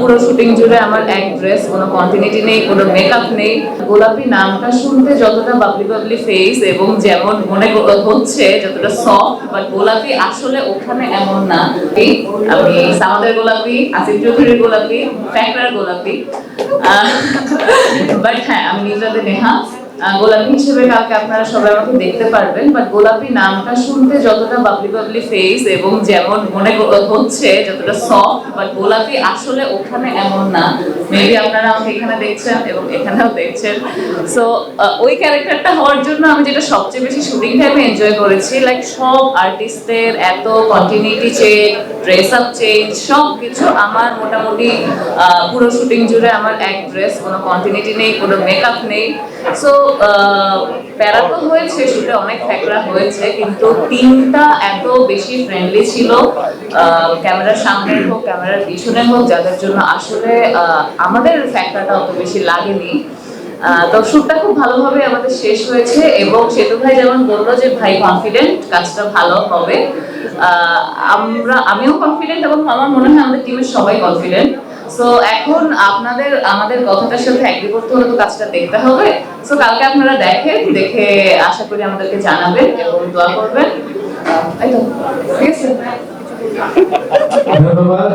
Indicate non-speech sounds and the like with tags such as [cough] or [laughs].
পুরো শুটিং জুড়ে আমার এক ড্রেস কোনো কন্টিনিউটি নেই, কোনো মেকআপ নেই। গোলাপি নামটা শুনতে যতটা বাবলি বাবলি ফেস এবং যেমন মনে হচ্ছে, যতটা সফট বাট গোলাপি আসলে ওখানে এমন না। আমি সামাদের গোলাপি, আসিফ চৌধুরীর গোলাপি, ফ্যাকরার গোলাপি। বাট [laughs] হ্যাঁ আমি নিজাদের নেহা। গোলাপি হিসেবে কালকে আপনারা সবাই আমাকে দেখতে পারবেন বাট গোলাপি নামটা শুনতে যতটা বাবলি বাবলি ফেস এবং যেমন মনে হচ্ছে, যতটা সফট বাট গোলাপি আসলে ওখানে এমন না। মেবি আপনারা আমাকে এখানে দেখছেন এবং এখানেও দেখছেন। সো ওই ক্যারেক্টারটা হওয়ার জন্য আমি যেটা সবচেয়ে বেশি শুটিং টাইমে এনজয় করেছি লাইক সব আর্টিস্টের এত continuity change dress up change সব কিছু আমার মোটামুটি পুরো শুটিং জুড়ে আমার এক ড্রেস কোনো কন্টিনিউটি নেই, কোনো মেকআপ নেই। সো প্যারা তো হয়েছে শুটে অনেক ফ্যাকরা হয়েছে, কিন্তু টিমটা এত বেশি ফ্রেন্ডলি ছিল ক্যামেরার সামনে হোক ক্যামেরার পিছনে হোক, যাদের জন্য আসলে আমাদের ফ্যাক্টরটা অত বেশি লাগেনি। তো খুব ভালোভাবে আমাদের শেষ হয়েছে এবং সেতু ভাই যেমন বলল যে, ভাই কনফিডেন্ট কাজটা ভালো হবে। আমরা, আমিও কনফিডেন্ট এবং আমার মনে হয় আমাদের টিমের সবাই কনফিডেন্ট সো এখন আপনাদের, আমাদের কথাটার সাথে এগ্রি করতে হলে তো কাজটা দেখতে হবে। সো কালকে আপনারা দেখেন, দেখে আশা করি আমাদেরকে জানাবেন এবং দোয়া করবেন। তো। ঠিক আছে ধন্যবাদ।